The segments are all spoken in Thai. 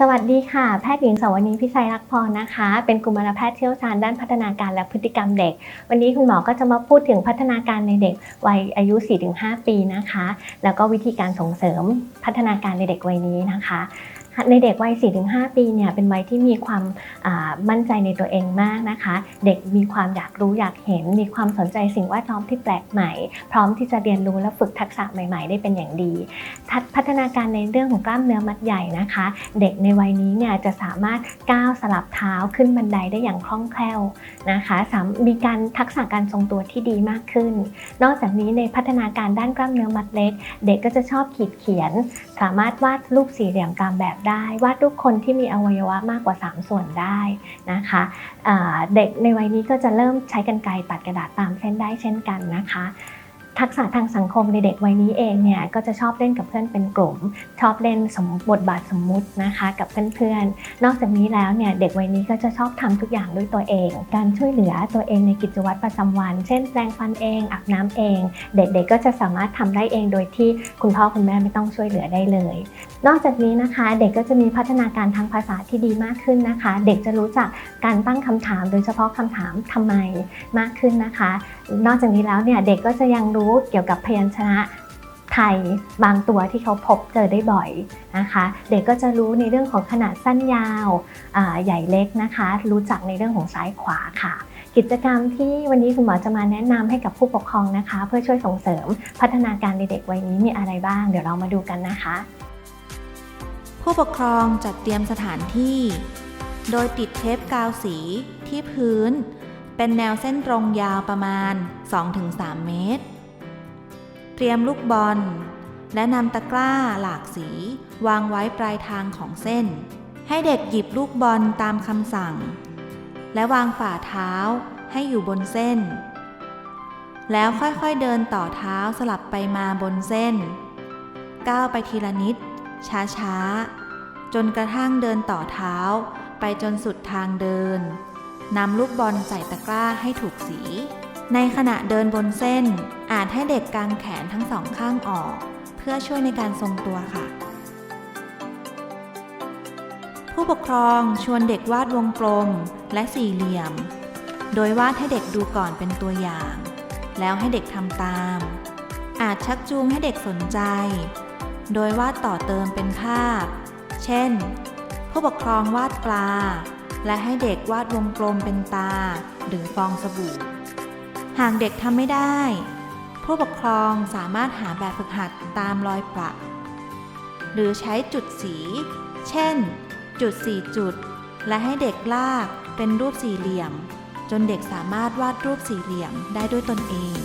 สวัสดีค่ะ แพทย์หญิงสวนีพิชัยรักพรนะคะ เป็นกุมารแพทย์เชี่ยวชาญด้านพัฒนาการและพฤติกรรมเด็ก วันนี้คุณหมอก็จะมาพูดถึงพัฒนาการในเด็กวัยอายุ 4-5 ปีนะคะ แล้วก็วิธีการส่งเสริมพัฒนาการในเด็กวัยนี้นะคะ ในเด็กวัย 4-5 ปีเนี่ยเป็นวัยที่มีความมั่นใจในตัวเองมากนะคะ เด็กมีความอยากรู้อยากเห็น มีความสนใจสิ่งแวดล้อมที่แปลกใหม่ พร้อมที่จะเรียนรู้และฝึกทักษะใหม่ ๆ ได้เป็นอย่างดี พัฒนาการในเรื่องของกล้ามเนื้อมัดใหญ่นะคะ เด็กในวัยนี้เนี่ยจะสามารถก้าวสลับเท้าขึ้นบันไดได้อย่างคล่องแคล่วนะคะมีการทักษะการทรงตัวที่ดีมากขึ้น นอกจากนี้ในพัฒนาการด้านกล้ามเนื้อมัดเล็ก เด็กก็จะชอบขีดเขียน สามารถวาดรูปสี่เหลี่ยมตามแบบได้ วาดรูปคนที่มีอวัยวะมากกว่า 3 ส่วนได้นะคะเด็กในวัยนี้ก็จะเริ่มใช้กรรไกรตัดกระดาษตามเส้นได้เช่นกันนะคะทักษะทางสังคมในเด็กวัยนี้เองเนี่ยก็จะชอบเล่นกับเพื่อนเป็นกลุ่ม ชอบเล่นสมบทบาทสมมุตินะคะกับเพื่อนๆ นอกจากนี้แล้วเนี่ยเด็กวัยนี้ก็จะชอบทำทุกอย่างด้วยตัวเอง การช่วยเหลือตัวเองในกิจวัตรประจำวัน เช่นแปรงฟันเองอาบน้ำเอง เด็กๆก็จะสามารถทำได้เองโดยที่คุณพ่อคุณแม่ไม่ต้องช่วยเหลือได้เลย นอกจากนี้นะคะ เด็กก็จะมีพัฒนาการทางภาษาที่ดีมากขึ้นนะคะ เด็กจะรู้จักการตั้งคำถาม โดยเฉพาะคำถามทำไมมากขึ้นนะคะ นอกจากนี้แล้วเนี่ยเด็กก็จะยังรู้เกี่ยวกับพยัญชนะไทยบางตัวที่เขาพบเจอได้บ่อยนะคะ เด็กก็จะรู้ในเรื่องของขนาดสั้นยาวใหญ่เล็กนะคะ รู้จักในเรื่องของซ้ายขวาค่ะ กิจกรรมที่วันนี้คุณหมอจะมาแนะนำให้กับผู้ปกครองนะคะ เพื่อช่วยส่งเสริมพัฒนาการในเด็กวัยนี้มีอะไรบ้าง เดี๋ยวเรามาดูกันนะคะ ผู้ปกครองจัดเตรียมสถานที่ โดยติดเทปกาวสีที่พื้น เป็นแนวเส้นตรงยาวประมาณ 2-3 เมตร เตรียมลูกบอล และนำตะกร้าหลากสี วางไว้ปลายทางของเส้น ให้เด็กหยิบลูกบอลตามคำสั่ง และวางฝ่าเท้าให้อยู่บนเส้น แล้วค่อยๆเดินต่อเท้าสลับไปมาบนเส้น ก้าวไปทีละนิด ช้าๆ จนกระทั่งเดินต่อเท้า ไปจนสุดทางเดินนำลูกบอลใส่ตะกร้าให้ถูกสี ในขณะเดินบนเส้น อาจให้เด็กกางแขนทั้งสองข้างออก เพื่อช่วยในการทรงตัวค่ะ ผู้ปกครองชวนเด็กวาดวงกลมและสี่เหลี่ยม โดยวาดให้เด็กดูก่อนเป็นตัวอย่าง แล้วให้เด็กทำตาม อาจชักจูงให้เด็กสนใจ โดยวาดต่อเติมเป็นภาพ เช่น ผู้ปกครองวาดปลา และให้เด็กวาดวงกลมเป็นตา หรือฟองสบู่ หากเด็กทำไม่ได้ ผู้ปกครองสามารถหาแบบฝึกหัดตามรอยประ หรือใช้จุดสี เช่น จุด4จุด และให้เด็กลากเป็นรูปสี่เหลี่ยม จนเด็กสามารถวาดรูปสี่เหลี่ยมได้ด้วยตนเอง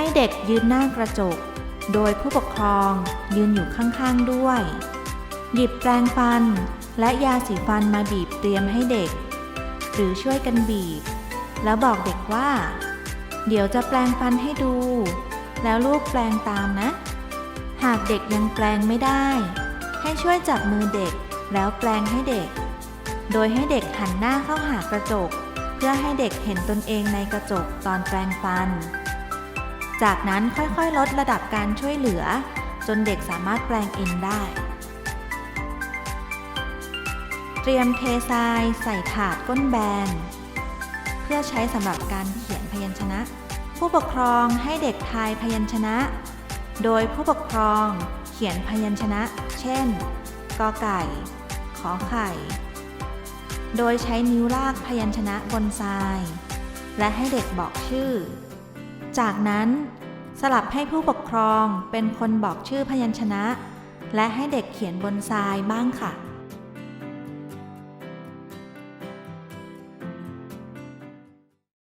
ให้เด็กยืนหน้ากระจก โดยผู้ปกครองยืนอยู่ข้างๆด้วย หยิบแปรงฟัน และยาสีฟันมาบีบเตรียมให้เด็ก หรือช่วยกันบีบ แล้วบอกเด็กว่า เดี๋ยวจะแปรงฟันให้ดู แล้วลูกแปรงตามนะ หากเด็กยังแปรงไม่ได้ ให้ช่วยจับมือเด็กแล้วแปรงให้เด็ก โดยให้เด็กหันหน้าเข้าหากระจก เพื่อให้เด็กเห็นตนเองในกระจกตอนแปรงฟัน จากนั้นค่อยๆ ลดระดับการช่วยเหลือ จนเด็กสามารถแปลงเองได้ เตรียมเททรายใส่ถาดก้นแบน เพื่อใช้สำหรับการเขียนพยัญชนะ ผู้ปกครองให้เด็กทายพยัญชนะ โดยผู้ปกครองเขียนพยัญชนะ เช่น กอไก่ ขอไข่ โดยใช้นิ้วลากพยัญชนะบนทราย และให้เด็กบอกชื่อ จากนั้นสลับให้ผู้ปกครองเป็นคนบอกชื่อพยัญชนะ และให้เด็กเขียนบนทรายบ้างค่ะ